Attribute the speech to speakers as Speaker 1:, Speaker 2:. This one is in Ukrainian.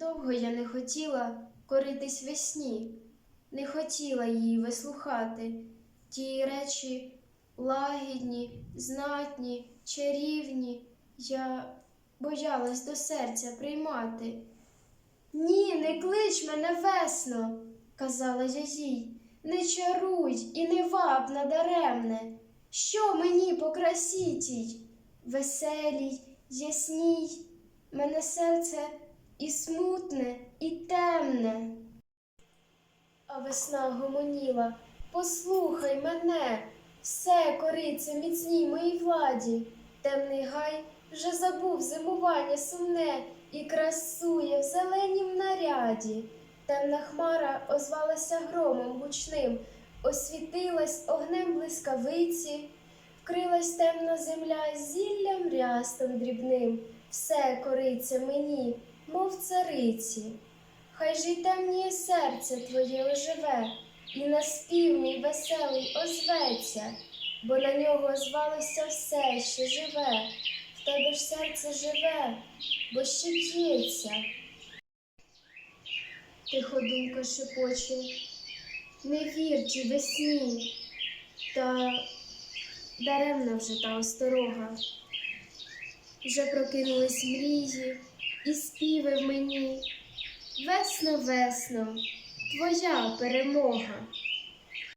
Speaker 1: Довго я не хотіла коритись весні, не хотіла її вислухати. Ті речі лагідні, знатні, чарівні, я боялась до серця приймати. Ні, не клич мене весно, казала я їй, не чаруй і не ваб надаремне. Що мені по веселій, ясній, мене серце і смутне, і темне. А весна гомоніла, послухай мене, все кориться міцній моїй владі. Темний гай вже забув зимування сумне і красує в зеленім наряді. Темна хмара озвалася громом гучним, освітилась огнем блискавиці, вкрилась темна земля зіллям рястом дрібним, все кориться мені, мов цариці. Хай же й темніє серце твоє оживе, і на спів мій веселий озветься, бо на нього звалося все, що живе, в тебе ж серце живе, бо ще б'ється. Тихо думка шепоче, не вір тій весні, та даремна вже та осторога. Вже прокинулись мрії і співи мені. Весно, весно, твоя перемога.